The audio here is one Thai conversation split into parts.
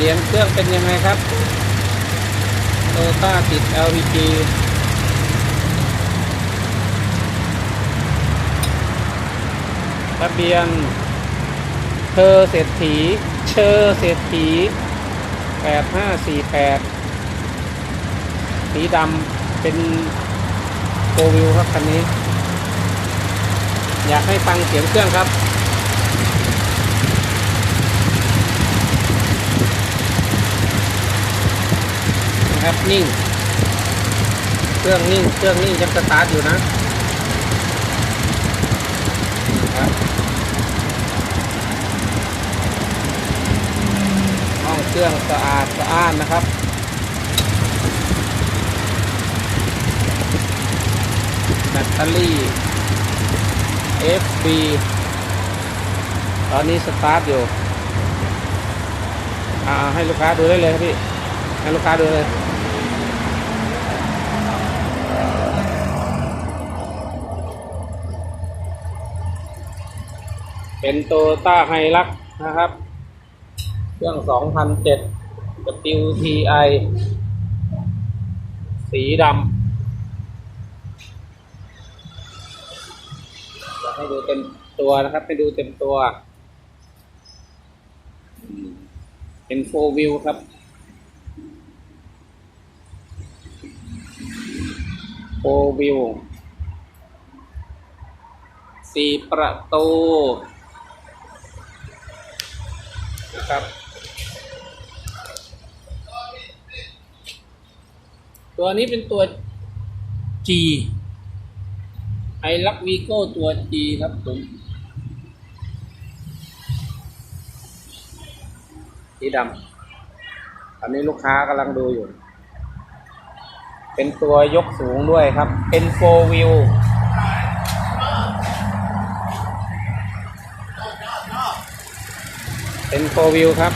เสียงเครื่องเป็นยังไงครับโตต้าติด LPG ทะเบียนเธอเศรษฐี เชอเศรษฐี 8548 สีดำเป็นโฟวิวครับคันนี้ อยากให้ฟังเสียงเครื่องครับ นะครับนิ่ง เครื่องนิ่ง เครื่องนิ่งยังสตาร์ทอยู่นะ ครับห้องเครื่องสะอาดสะอ้านนะครับแบตเตอรี่ FB ตอนนี้สตาร์ทอยู่ อ่าให้ลูกค้าดูได้เลยครับพี่ ให้ลูกค้าดูเลย เป็นโตต้าไฮลักนะครับ เครื่อง 2007 WTI สีดำอยากให้ดูเต็มตัวนะครับ ให้ดูเต็มตัว เป็นโฟวิวครับโฟวิวสี่ประตู ครับ ตัวนี้เป็นตัว G ไอลักวีโก้ตัว G ครับผมสีดำอันนี้ลูกค้ากำลังดูอยู่ เป็นตัวยกสูงด้วยครับ เป็นโฟวิว เป็นโฟวิวครับ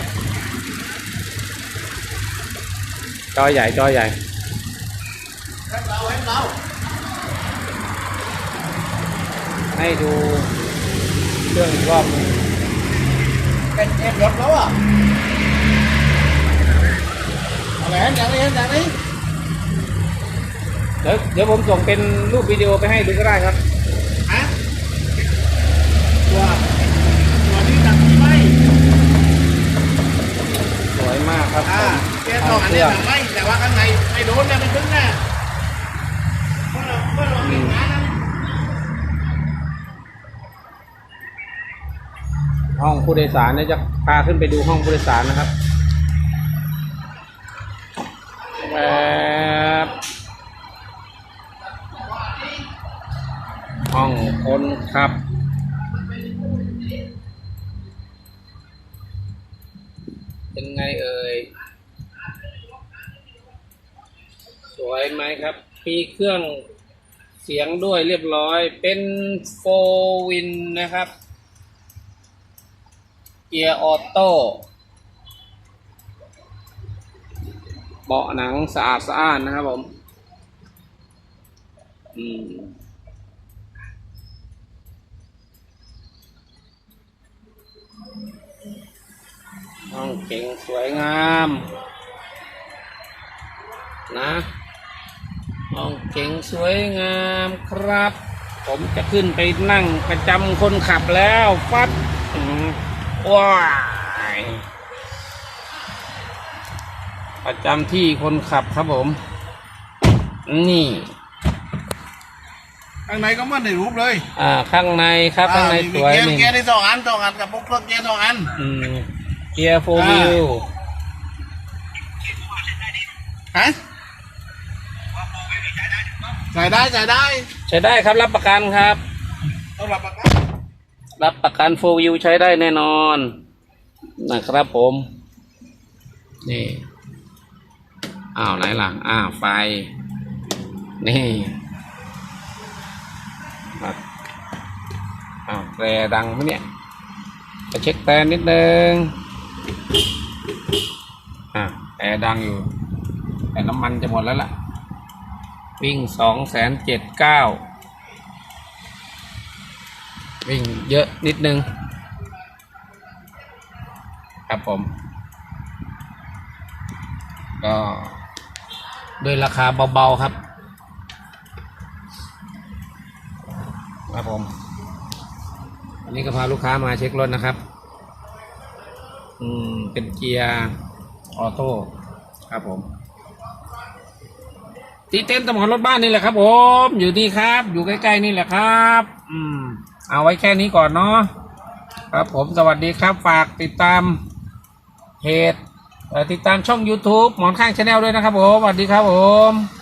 จอใหญ่จอใหญ่ให้ดูเครื่องอีกรอบหนึงเป็นเอ็มรถแล้วอะอะไรฮะอย่างนี้อย่างนี้เดี๋ยวเดี๋ยวผมส่งเป็นรูปวิดีโอไปให้ดูก็ได้ครับ ฮะตัวตัวนี้หนักกี่ไม้ สวยมาก ครับอ่าผมแกสองอันเนี้ยหนักไม้แต่ว่าข้างในไม่โดนเนี่ยไม่ถึงนะเมื่อเราเมื่อเราเห็นงานนั้นห้องผู้โดยสารเนี่ยจะพาขึ้นไปดูห้องผู้โดยสารนะครับแบบห้องคนขับ ไงเอ่ย สวยไหมครับ มีเครื่องเสียงด้วยเรียบร้อย เป็นโฟวินนะครับ เกียร์ออโต้เบาะหนังสะอาดสะอ้านนะครับผม อืม ห้องเก่งสวยงาม นะห้องเก่งสวยงามครับ ผมจะขึ้นไปนั่งประจำคนขับแล้วฟัดอืมว้ายประจำที่คนขับครับผม นี่ข้างในก็เหมันในรูปเลย อ่า ข้างในครับ ข้างในสวยเกียร์นี่เกียร์ได้สองอันสองอันกับพวกเครื่องเกียร์สองอัน อืม เกียร์โฟวิวฮะใส่ได้ใส่ได้ใช้ได้ครับรับประกันครับ ต้องรับประกันรับประกันโฟวิวใช้ได้แน่นอนนะครับผม นี่อ้าวไหนล่ะอ้าวไฟ นี่ครับอ้าวแตรดังไหมเนี่ยไปเช็คแตรนิดนึง อ่าแตรดังอยู่ แต่น้ำมันจะหมดแล้วล่ะ วิ่งสองแสนเจ็ดเก้าวิ่งเยอะนิดนึง ครับผม ก็ด้วยราคาเบา ๆ ครับ ครับผม อันนี้ก็พาลูกค้ามาเช็ครถนะครับ อืม เป็นเกียร์ ออโต้ครับผมตีเต็นตำรวจรถบ้านนี่แหละครับ ผม อยู่นี่ครับ อยู่ใกล้ๆนี่แหละครับ อืม เอาไว้แค่นี้ก่อนเนาะครับผมสวัสดีครับฝากติดตามเพจติดตามช่อง YouTube หมอนข้างชาแนลด้วยนะครับผมสวัสดีครับผม